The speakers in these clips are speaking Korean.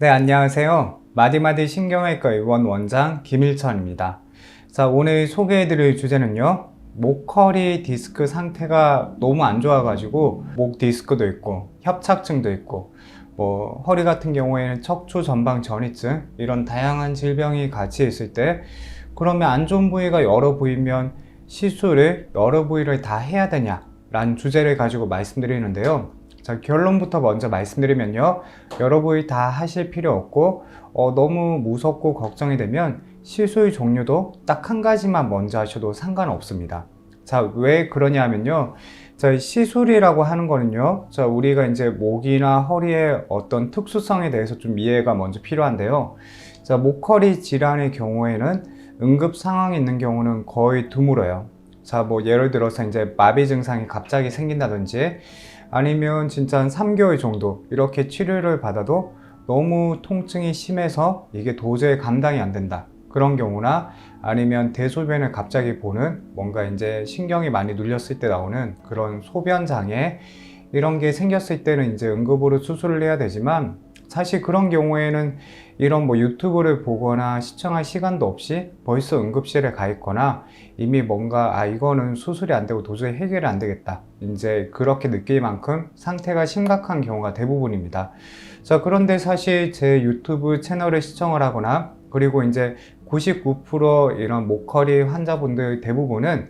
네, 안녕하세요. 마디마디 신경외과 의원 원장 김일천입니다. 자, 오늘 소개해드릴 주제는요. 목허리 디스크 상태가 너무 안 좋아가지고 목 디스크도 있고 협착증도 있고 뭐 허리 같은 경우에는 척추 전방 전이증 이런 다양한 질병이 같이 있을 때 그러면 안 좋은 부위가 여러 부위면 시술을 여러 부위를 다 해야 되냐 라는 주제를 가지고 말씀드리는데요. 자, 결론부터 먼저 말씀드리면요. 여러 부위 다 하실 필요 없고, 어, 너무 무섭고 걱정이 되면 시술 종류도 딱 한 가지만 먼저 하셔도 상관없습니다. 자, 왜 그러냐 하면요. 자, 시술이라고 하는 거는요. 자, 우리가 이제 목이나 허리의 어떤 특수성에 대해서 좀 이해가 먼저 필요한데요. 자, 목허리 질환의 경우에는 응급 상황이 있는 경우는 거의 드물어요. 자, 뭐 예를 들어서 이제 마비 증상이 갑자기 생긴다든지 아니면 진짜 한 3개월 정도 이렇게 치료를 받아도 너무 통증이 심해서 이게 도저히 감당이 안 된다. 그런 경우나 아니면 대소변을 갑자기 보는 뭔가 이제 신경이 많이 눌렸을 때 나오는 그런 소변 장애 이런 게 생겼을 때는 이제 응급으로 수술을 해야 되지만 사실 그런 경우에는 이런 뭐 유튜브를 보거나 시청할 시간도 없이 벌써 응급실에 가 있거나 이미 뭔가 아 이거는 수술이 안 되고 도저히 해결이 안 되겠다. 이제 그렇게 느낄 만큼 상태가 심각한 경우가 대부분입니다. 자 그런데 사실 제 유튜브 채널을 시청을 하거나 그리고 이제 99% 이런 목허리 환자분들 대부분은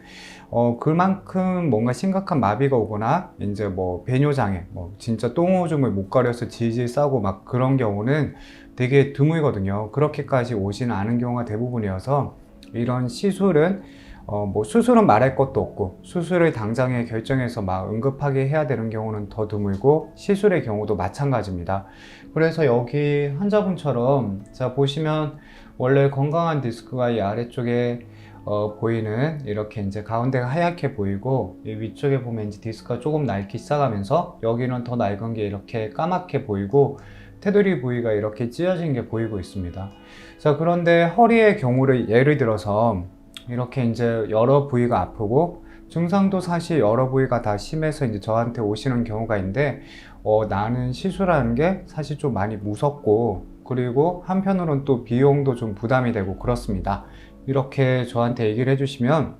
어, 그만큼 뭔가 심각한 마비가 오거나, 이제 뭐, 배뇨장애, 뭐, 진짜 똥오줌을 못 가려서 질질 싸고 막 그런 경우는 되게 드물거든요. 그렇게까지 오지는 않은 경우가 대부분이어서 이런 시술은 어, 뭐 수술은 말할 것도 없고 수술을 당장에 결정해서 막 응급하게 해야 되는 경우는 더 드물고 시술의 경우도 마찬가지입니다. 그래서 여기 환자분처럼 자 보시면 원래 건강한 디스크가 이 아래쪽에 어, 보이는 이렇게 이제 가운데가 하얗게 보이고 이 위쪽에 보면 이제 디스크가 조금 낡기 시작하면서 여기는 더 낡은 게 이렇게 까맣게 보이고 테두리 부위가 이렇게 찢어진 게 보이고 있습니다. 자 그런데 허리의 경우를 예를 들어서 이렇게 이제 여러 부위가 아프고 증상도 사실 여러 부위가 다 심해서 이제 저한테 오시는 경우가 있는데 어, 나는 시술하는 게 사실 좀 많이 무섭고 그리고 한편으로는 또 비용도 좀 부담이 되고 그렇습니다. 이렇게 저한테 얘기를 해주시면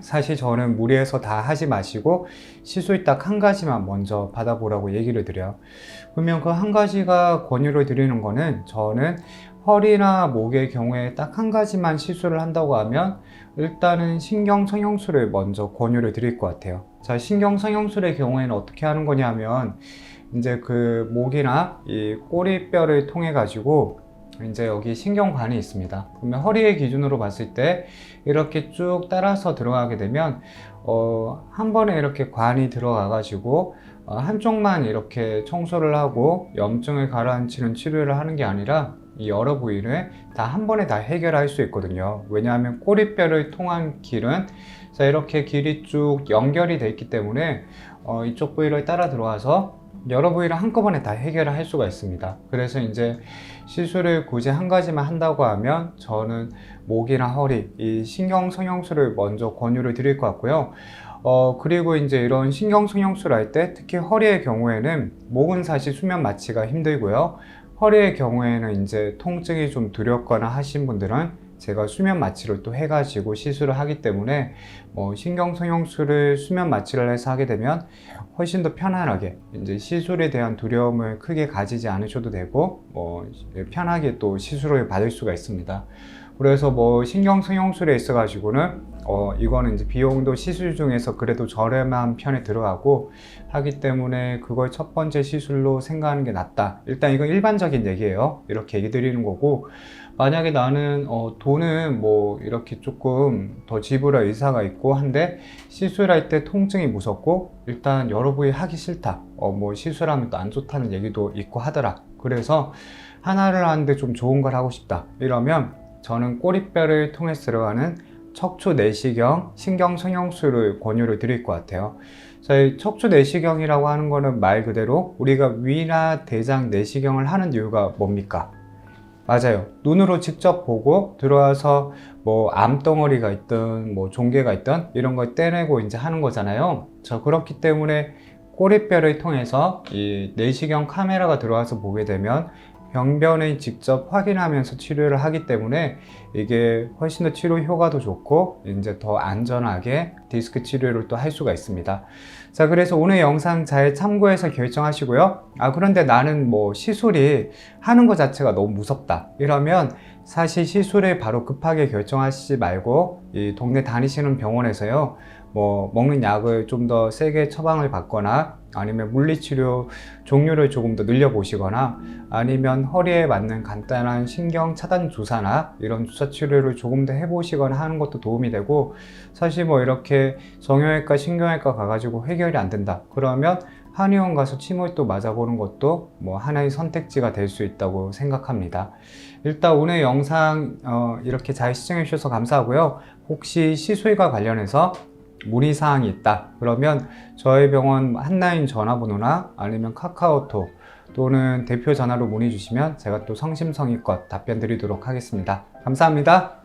사실 저는 무리해서 다 하지 마시고 시술 딱 한 가지만 먼저 받아보라고 얘기를 드려요. 그러면 그 한 가지가 권유를 드리는 거는 저는 허리나 목의 경우에 딱 한 가지만 시술을 한다고 하면 일단은 신경 성형술을 먼저 권유를 드릴 것 같아요. 자, 신경 성형술의 경우에는 어떻게 하는 거냐면 이제 그 목이나 이 꼬리뼈를 통해 가지고 이제 여기 신경관이 있습니다. 그러면 허리의 기준으로 봤을 때 이렇게 쭉 따라서 들어가게 되면 어, 한 번에 이렇게 관이 들어가 가지고 어, 한쪽만 이렇게 청소를 하고 염증을 가라앉히는 치료를 하는 게 아니라 이 여러 부위를 다 한 번에 다 해결할 수 있거든요. 왜냐하면 꼬리뼈를 통한 길은 자 이렇게 길이 쭉 연결이 돼 있기 때문에 어, 이쪽 부위를 따라 들어와서 여러 부위를 한꺼번에 다 해결할 수가 있습니다. 그래서 이제 시술을 굳이 한 가지만 한다고 하면 저는 목이나 허리, 이 신경 성형술을 먼저 권유를 드릴 것 같고요. 어, 그리고 이제 이런 신경 성형술 할 때 특히 허리의 경우에는 목은 사실 수면 마취가 힘들고요. 허리의 경우에는 이제 통증이 좀 두렵거나 하신 분들은 제가 수면 마취를 또 해가지고 시술을 하기 때문에 뭐 신경 성형술을 수면 마취를 해서 하게 되면 훨씬 더 편안하게 이제 시술에 대한 두려움을 크게 가지지 않으셔도 되고 뭐 편하게 또 시술을 받을 수가 있습니다. 그래서 뭐 신경 성형술에 있어 가지고는 어 이거는 이제 비용도 시술 중에서 그래도 저렴한 편에 들어가고 하기 때문에 그걸 첫 번째 시술로 생각하는 게 낫다. 일단 이건 일반적인 얘기예요. 이렇게 얘기 드리는 거고 만약에 나는 어 돈은 뭐 이렇게 조금 더 지불할 의사가 있고 한데 시술할 때 통증이 무섭고 일단 여러 부위 하기 싫다. 어 뭐 시술하면 또 안 좋다는 얘기도 있고 하더라. 그래서 하나를 하는데 좀 좋은 걸 하고 싶다. 이러면 저는 꼬리뼈를 통해서 들어가는 척추 내시경 신경 성형술을 권유를 드릴 것 같아요. 저희 척추 내시경이라고 하는 거는 말 그대로 우리가 위나 대장 내시경을 하는 이유가 뭡니까? 맞아요. 눈으로 직접 보고 들어와서 뭐 암덩어리가 있든 뭐 종괴가 있든 이런 걸 떼내고 이제 하는 거잖아요. 저 그렇기 때문에 꼬리뼈를 통해서 이 내시경 카메라가 들어와서 보게 되면 병변을 직접 확인하면서 치료를 하기 때문에 이게 훨씬 더 치료 효과도 좋고 이제 더 안전하게 디스크 치료를 또 할 수가 있습니다. 자, 그래서 오늘 영상 잘 참고해서 결정하시고요. 아, 그런데 나는 뭐 시술이 하는 것 자체가 너무 무섭다. 이러면 사실 시술을 바로 급하게 결정하시지 말고 이 동네 다니시는 병원에서요. 뭐 먹는 약을 좀 더 세게 처방을 받거나 아니면 물리치료 종류를 조금 더 늘려보시거나 아니면 허리에 맞는 간단한 신경 차단 주사나 이런 주사 치료를 조금 더 해보시거나 하는 것도 도움이 되고 사실 뭐 이렇게 정형외과, 신경외과 가가지고 해결이 안 된다. 그러면 한의원 가서 침을 또 맞아보는 것도 뭐 하나의 선택지가 될 수 있다고 생각합니다. 일단 오늘 영상 어, 이렇게 잘 시청해 주셔서 감사하고요. 혹시 시술과 관련해서 문의사항이 있다. 그러면 저희 병원 한라인 전화번호나 아니면 카카오톡 또는 대표 전화로 문의 주시면 제가 또 성심성의껏 답변 드리도록 하겠습니다. 감사합니다.